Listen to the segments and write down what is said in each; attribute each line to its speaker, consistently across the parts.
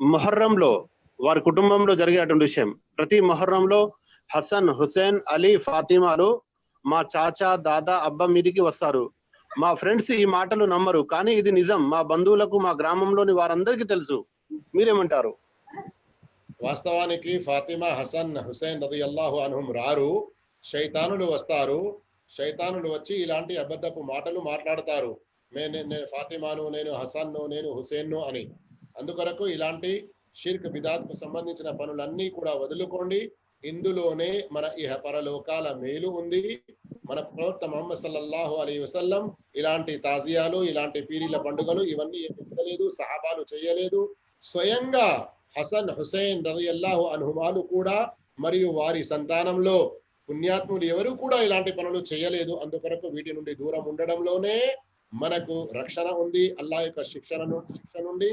Speaker 1: మొహర్రంలో వారి కుటుంబంలో జరిగేటువంటి విషయం. ప్రతి మొహర్రంలో హసన్ హుసేన్ అలీ ఫాతిమాలు మా చాచా దాదా అబ్బా మీదికి వస్తారు. మా ఫ్రెండ్స్ ఈ మాటలు నమ్మరు కానీ ఇది నిజం. మా బంధువులకు మా గ్రామంలోని వారందరికీ తెలుసు. మీరేమంటారు?
Speaker 2: వాస్తవానికి ఫాతిమా హసన్ హుసేన్ రది అల్లాహు అనుహం రారు. శైతానులు వస్తారు. శైతానులు వచ్చి ఇలాంటి అబద్ధపు మాటలు మాట్లాడతారు. నేను ఫాతిమాను నేను హసన్ను నేను హుసేన్ను అని. అందుకొరకు ఇలాంటి షిర్క్ బిదాత్కు సంబంధించిన పనులన్నీ కూడా వదులుకోండి. ఇందులోనే మన ఇహ పరలోకాల మేలు ఉంది. మన ప్రవక్త మొహమ్మద్ సల్లల్లాహు అలీ వసల్లం ఇలాంటి తాజియాలు ఇలాంటి పీరీల పండుగలు ఇవన్నీ ఎత్తలేదు సహాబాలు చేయలేదు. స్వయంగా హసన్ హుసేన్ రజయల్లాహు అనుహుమాలు కూడా మరియు వారి సంతానంలో పుణ్యాత్ములు ఎవరు కూడా ఇలాంటి పనులు చేయలేదు. అందుకొరకు వీటి నుండి దూరం ఉండడంలోనే మనకు రక్షణ ఉంది. అల్లా యొక్క శిక్షణ శిక్ష నుండి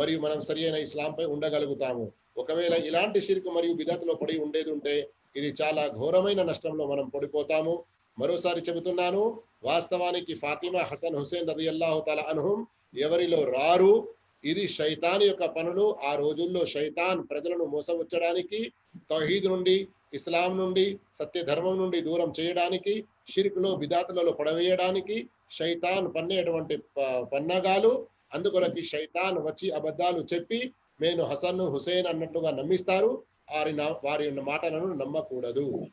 Speaker 2: మరియు మనం సరియైన ఇస్లాంపై ఉండగలుగుతాము. ఒకవేళ ఇలాంటి షిర్కు మరియు బిదత్లో పడి ఉండేది ఉంటే ఇది చాలా ఘోరమైన నష్టంలో మనం పడిపోతాము. మరోసారి చెబుతున్నాను వాస్తవానికి ఫాతిమా హసన్ హుసేన్ రది అల్లాహుతాల అనుహం ఎవరిలో రారు? ఇది శైతాన్ యొక్క పనులు. ఆ రోజుల్లో శైతాన్ ప్రజలను మోసవచ్చడానికి తౌహీద్ నుండి ఇస్లాం నుండి సత్య ధర్మం నుండి దూరం చేయడానికి షిర్కులో బిదాతులలో పడవేయడానికి శైతాన్ పన్నేటువంటి ప- పన్నగాలు అందుకొరకి శైతాన్ వచ్చి అబద్ధాలు చెప్పి నేను హసన్ హుసేన్ అన్నట్లుగా నమ్మిస్తారు. వారి నా- వారి మాటలను నమ్మకూడదు.